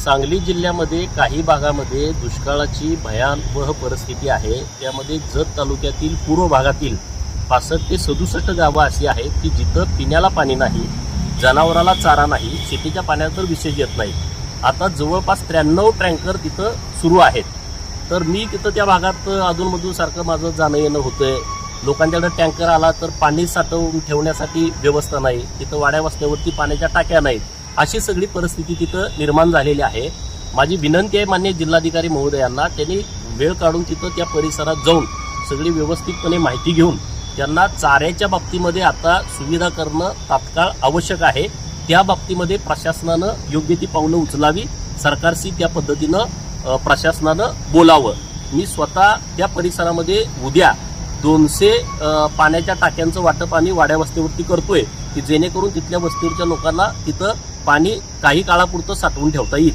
सांगली जिल्ह्यामध्ये काही भागामध्ये दुष्काळाची भयावह परिस्थिती आहे. त्यामध्ये जत तालुक्यातील पूर्व भागातील पासष्ट ते सदुसष्ट गावं अशी आहेत की जिथं पिण्याला पाणी नाही जनावराला चारा नाही शेतीच्या पाण्याचा तर विशेष येत नाही. आता जवळपास त्र्याण्णव टँकर तिथं सुरू आहेत. तर मी तिथं त्या भागात अधूनमधून सारखं माझं जाणं येणं होतं आहे लोकांच्याकडे टँकर आला तर पाणी साठवून ठेवण्यासाठी व्यवस्था नाही. तिथं वाड्या वस्त्यावरती पाण्याच्या टाक्या नाहीत. अशी सगळी परिस्थिती तिथं निर्माण झालेली आहे. माझी विनंती आहे मान्य जिल्हाधिकारी महोदयांना त्यांनी वेळ काढून तिथं त्या परिसरात जाऊन सगळी व्यवस्थितपणे माहिती घेऊन त्यांना चाऱ्याच्या बाबतीमध्ये आता सुविधा करणं तात्काळ आवश्यक आहे. त्या बाबतीमध्ये प्रशासनानं योग्य ती पावलं उचलावी सरकारशी त्या पद्धतीनं प्रशासनानं बोलावं. मी स्वतः त्या परिसरामध्ये उद्या दोनशे पाण्याच्या टाक्यांचं वाटप आणि वाड्या वस्तीवरती करतोय की जेणेकरून तिथल्या वस्तीवरच्या लोकांना तिथं पाणी काही काळापुरतं साठवून ठेवता येईल.